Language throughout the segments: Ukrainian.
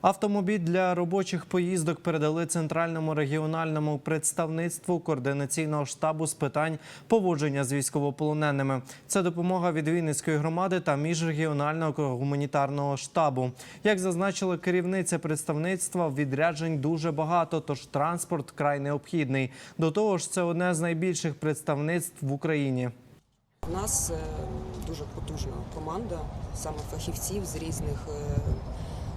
Автомобіль для робочих поїздок передали центральному регіональному представництву координаційного штабу з питань поводження з військовополоненими. Це допомога від Вінницької громади та міжрегіонального гуманітарного штабу. Як зазначила керівниця представництва, відряджень дуже багато, тож транспорт край необхідний. До того ж, це одне з найбільших представництв в Україні. У нас е, дуже потужна команда саме фахівців з різних е,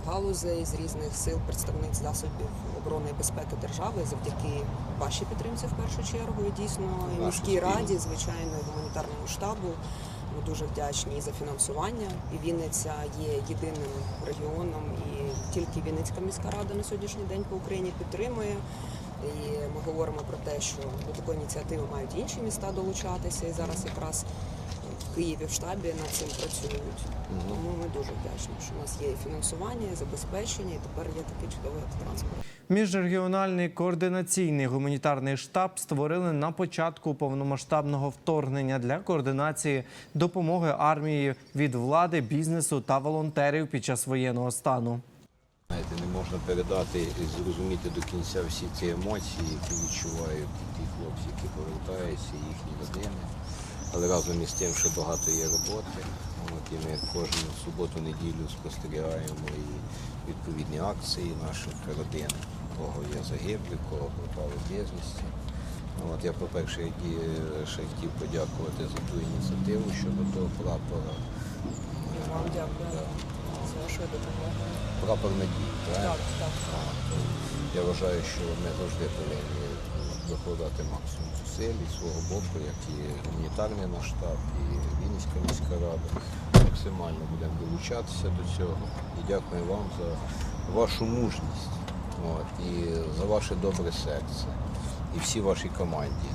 галузей, з різних сил представниць засобів оборони і безпеки держави завдяки вашій підтримці в першу чергу. І дійсно і міській раді, звичайно, і гуманітарному штабу. Ми дуже вдячні і за фінансування. І Вінниця є єдиним регіоном, і тільки Вінницька міська рада на сьогоднішній день по Україні підтримує. І ми говоримо про те, що до такої ініціативи мають інші міста долучатися. І зараз якраз в Києві в штабі над цим працюють. Тому ми дуже вдячні, що у нас є і фінансування, і забезпечення, і тепер є такий чудовий транспорт. Міжрегіональний координаційний гуманітарний штаб створили на початку повномасштабного вторгнення для координації допомоги армії від влади, бізнесу та волонтерів під час воєнного стану. Знаєте, не можна передати і зрозуміти до кінця всі ці емоції, які відчувають ті хлопці, які повертаються, їхні родини. Але разом із тим, що багато є роботи. От, і ми кожну суботу-неділю спостерігаємо і відповідні акції наших родин, кого є загиблі, кого пропали безвісті. От, я, по-перше, ще хотів подякувати за ту ініціативу щодо того прапора. Вам дякую за вашу допомогу. Прапор надії, правильно? Так, так. Я вважаю, що ми завжди повинні докладати максимум зусиль і свого боку, як і гуманітарний наш штаб, і Вінницька міська рада. Максимально будемо долучатися до цього. І дякую вам за вашу мужність от, і за ваше добре серце, і всій вашій команді.